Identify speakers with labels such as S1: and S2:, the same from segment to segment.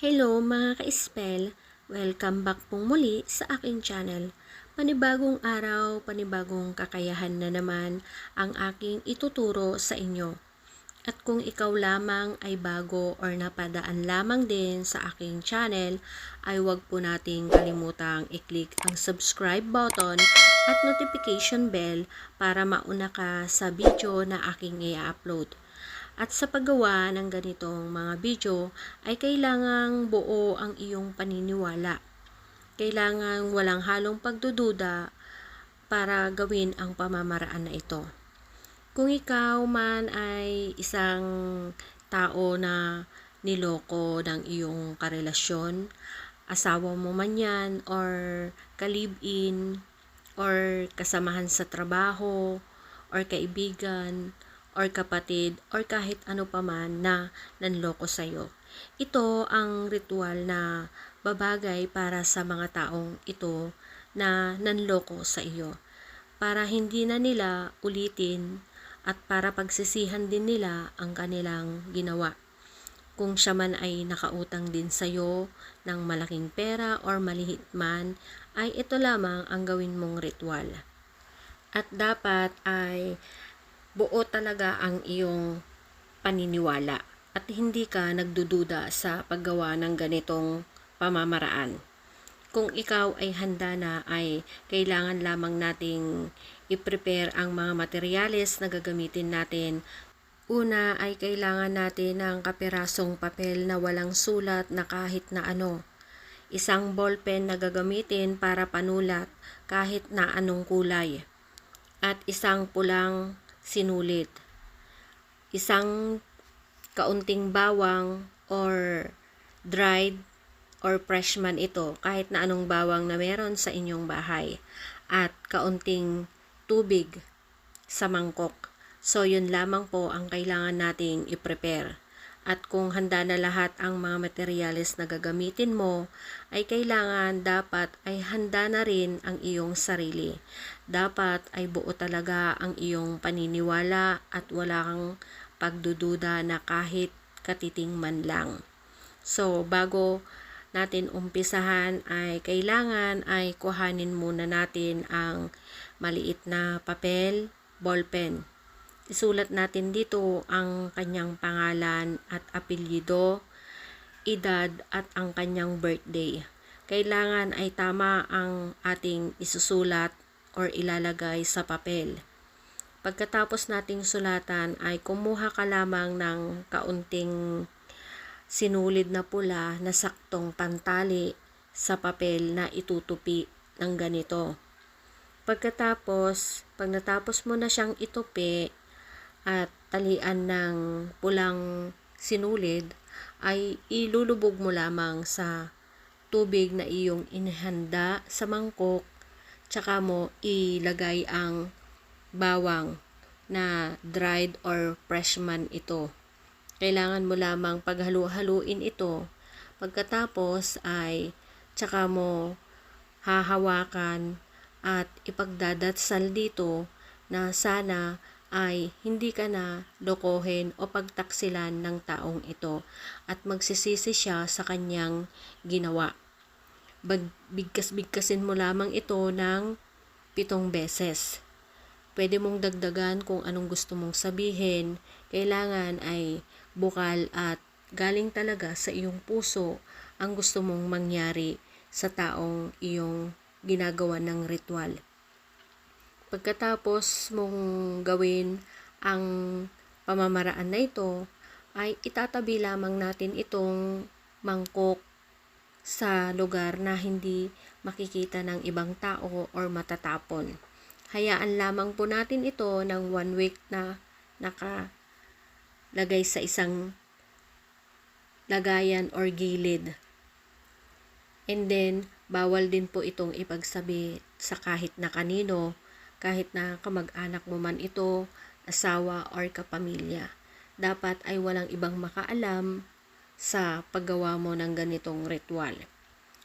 S1: Hello mga ka-spell! Welcome back pong muli sa aking channel. Panibagong araw, panibagong kakayahan na naman ang aking ituturo sa inyo. At kung ikaw lamang ay bago or napadaan lamang din sa aking channel, ay huwag po nating kalimutang i-click ang subscribe button at notification bell para mauna ka sa video na aking i-upload. At sa paggawa ng ganitong mga video ay kailangang buo ang iyong paniniwala. Kailangang walang halong pagdududa para gawin ang pamamaraan na ito. Kung ikaw man ay isang tao na niloko ng iyong karelasyon, asawa mo man yan, or kalibin, or kasamahan sa trabaho, or kaibigan, or kapatid, or kahit ano pa man na nanloko sa'yo. Ito ang ritual na babagay para sa mga taong ito na nanloko sa iyo. Para hindi na nila ulitin at para pagsisihan din nila ang kanilang ginawa. Kung siya man ay nakautang din sa iyo ng malaking pera or malihit man, ay ito lamang ang gawin mong ritual. At dapat ay buo talaga ang iyong paniniwala at hindi ka nagdududa sa paggawa ng ganitong pamamaraan. Kung ikaw ay handa na ay kailangan lamang nating i-prepare ang mga materyales na gagamitin natin. Una ay kailangan natin ng kapirasong papel na walang sulat na kahit na ano. Isang ballpen na gagamitin para panulat kahit na anong kulay. At isang pulang sinulit. Isang kaunting bawang or dried or fresh man ito kahit na anong bawang na meron sa inyong bahay at kaunting tubig sa mangkok. So yun lamang po ang kailangan nating i-prepare. At kung handa na lahat ang mga materyales na gagamitin mo, ay kailangan dapat ay handa na rin ang iyong sarili. Dapat ay buo talaga ang iyong paniniwala at wala kang pagdududa na kahit katiting man lang. So, bago natin umpisahan ay kailangan ay kuhanin muna natin ang maliit na papel, ballpen. Isulat natin dito ang kanyang pangalan at apelyido, edad at ang kanyang birthday. Kailangan ay tama ang ating isusulat or ilalagay sa papel. Pagkatapos nating sulatan ay kumuha ka lamang ng kaunting sinulid na pula na saktong pantali sa papel na itutupi ng ganito. Pagkatapos, pag natapos mo na siyang itupi at talian ng pulang sinulid, ay ilulubog mo lamang sa tubig na iyong inihanda sa mangkok, tsaka mo ilagay ang bawang na dried or fresh man ito. Kailangan mo lamang paghalu-haluin ito. Pagkatapos ay tsaka mo hahawakan at ipagdadatsal dito na sana ay hindi ka na lokohin o pagtaksilan ng taong ito at magsisisi siya sa kanyang ginawa. Bigkas-bigkasin mo lamang ito ng pitong beses. Pwede mong dagdagan kung anong gusto mong sabihin. Kailangan ay bukal at galing talaga sa iyong puso ang gusto mong mangyari sa taong iyong ginagawa ng ritual. Pagkatapos mong gawin ang pamamaraan na ito, ay itatabi lamang natin itong mangkok sa lugar na hindi makikita ng ibang tao or matatapon. Hayaan lamang po natin ito ng one week na nakalagay sa isang lagayan or gilid. And then, bawal din po itong ipagsabi sa kahit na kanino kahit na kamag-anak mo man ito, asawa or kapamilya. Dapat ay walang ibang makaalam sa paggawa mo ng ganitong ritual.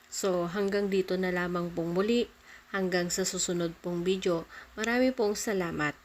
S1: So, hanggang dito na lamang pong muli. Hanggang sa susunod pong video. Marami pong salamat.